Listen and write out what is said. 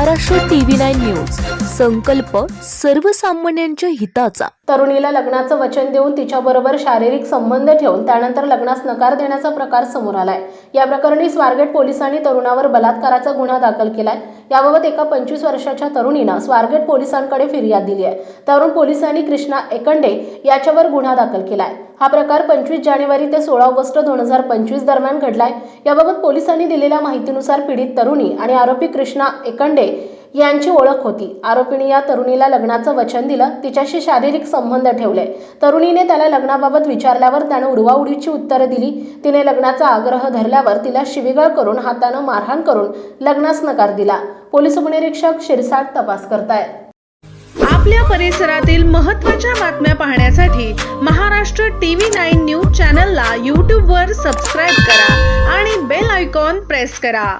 Maharashtra TV nine news. संकल्प सर्वसामान्यांच्या हिताचा. तरुणीला लग्नाचं वचन देऊन तिच्याबरोबर शारीरिक संबंध ठेवून त्यानंतर लग्नास नकार देण्याचा प्रकार समोर आलाय. या प्रकरणी स्वारगेट पोलिसांनी तरुणावर बलात्काराचा गुन्हा दाखल केलाय. याबाबत एका पंचवीस वर्षाच्या तरुणीनं स्वारगेट पोलिसांकडे फिर्याद दिली आहे. तरुण पोलिसांनी कृष्णा एकंडे याच्यावर गुन्हा दाखल केलाय. हा प्रकार पंचवीस जानेवारी ते सोळा ऑगस्ट दोन हजार पंचवीस दरम्यान घडलाय. याबाबत पोलिसांनी दिलेल्या माहितीनुसार पीडित तरुणी आणि आरोपी कृष्णा एकंडे यांची ओळख होती. आरोपीने या तरुणीला लग्नाचं वचन दिलं. तिच्याशी शारीरिक संबंध ठेवले. तरुणीने त्याला लग्नाबाबत विचारल्यावर त्यानं उडवाउडीची उत्तरं दिली. तिने लग्नाचा आग्रह धरल्यावर तिला शिविगाळ करून हातानं मारहाण करून लग्नास नकार दिला. पोलीस उपनिरीक्षक शिरसाट तपास करतायत. आपल्या परिसरातील महत्त्वाच्या बातम्या पाहण्यासाठी महाराष्ट्र टीव्ही नाईन न्यूज चॅनलला यूट्यूबवर सबस्क्राईब करा आणि बेल आयकॉन प्रेस करा.